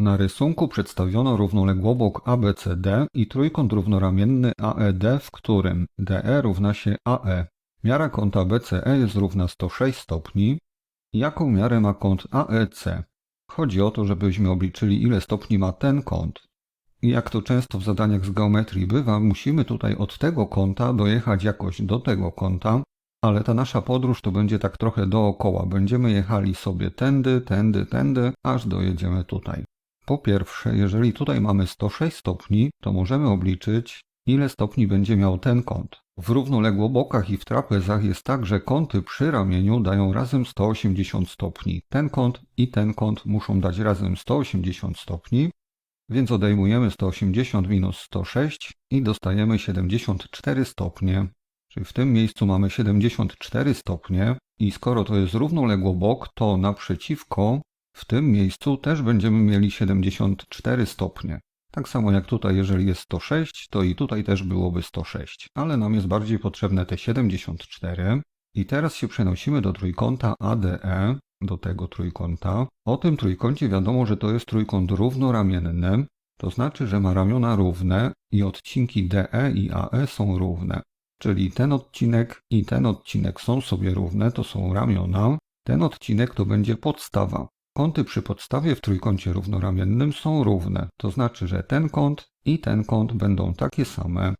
Na rysunku przedstawiono równoległobok ABCD i trójkąt równoramienny AED, w którym DE równa się AE. Miara kąta BCE jest równa 106 stopni. Jaką miarę ma kąt AEC? Chodzi o to, żebyśmy obliczyli ile stopni ma ten kąt. I jak to często w zadaniach z geometrii bywa, musimy tutaj od tego kąta dojechać jakoś do tego kąta, ale ta nasza podróż to będzie tak trochę dookoła. Będziemy jechali sobie tędy, tędy, tędy, aż dojedziemy tutaj. Po pierwsze, jeżeli tutaj mamy 106 stopni, to możemy obliczyć, ile stopni będzie miał ten kąt. W równoległobokach i w trapezach jest tak, że kąty przy ramieniu dają razem 180 stopni. Ten kąt i ten kąt muszą dać razem 180 stopni, więc odejmujemy 180 minus 106 i dostajemy 74 stopnie. Czyli w tym miejscu mamy 74 stopnie i skoro to jest równoległobok, to naprzeciwko w tym miejscu też będziemy mieli 74 stopnie. Tak samo jak tutaj, jeżeli jest 106, to i tutaj też byłoby 106, ale nam jest bardziej potrzebne te 74. I teraz się przenosimy do trójkąta ADE, do tego trójkąta. O tym trójkącie wiadomo, że to jest trójkąt równoramienny, to znaczy, że ma ramiona równe i odcinki DE i AE są równe. Czyli ten odcinek i ten odcinek są sobie równe, to są ramiona. Ten odcinek to będzie podstawa. Kąty przy podstawie w trójkącie równoramiennym są równe, to znaczy, że ten kąt i ten kąt będą takie same.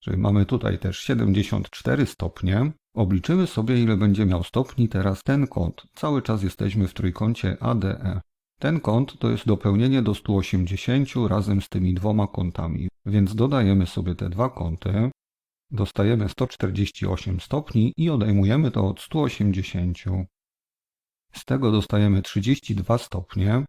Czyli mamy tutaj też 74 stopnie. Obliczymy sobie, ile będzie miał stopni teraz ten kąt. Cały czas jesteśmy w trójkącie ADE. Ten kąt to jest dopełnienie do 180 razem z tymi dwoma kątami, więc dodajemy sobie te dwa kąty. Dostajemy 148 stopni i odejmujemy to od 180. Z tego dostajemy 32 stopnie.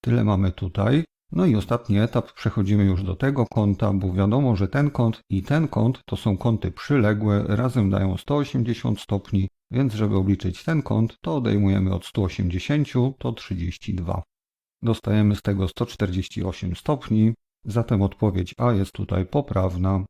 Tyle mamy tutaj. No i ostatni etap przechodzimy już do tego kąta, bo wiadomo, że ten kąt i ten kąt to są kąty przyległe, razem dają 180 stopni, więc żeby obliczyć ten kąt, to odejmujemy od 180 to 32. Dostajemy z tego 148 stopni, zatem odpowiedź A jest tutaj poprawna.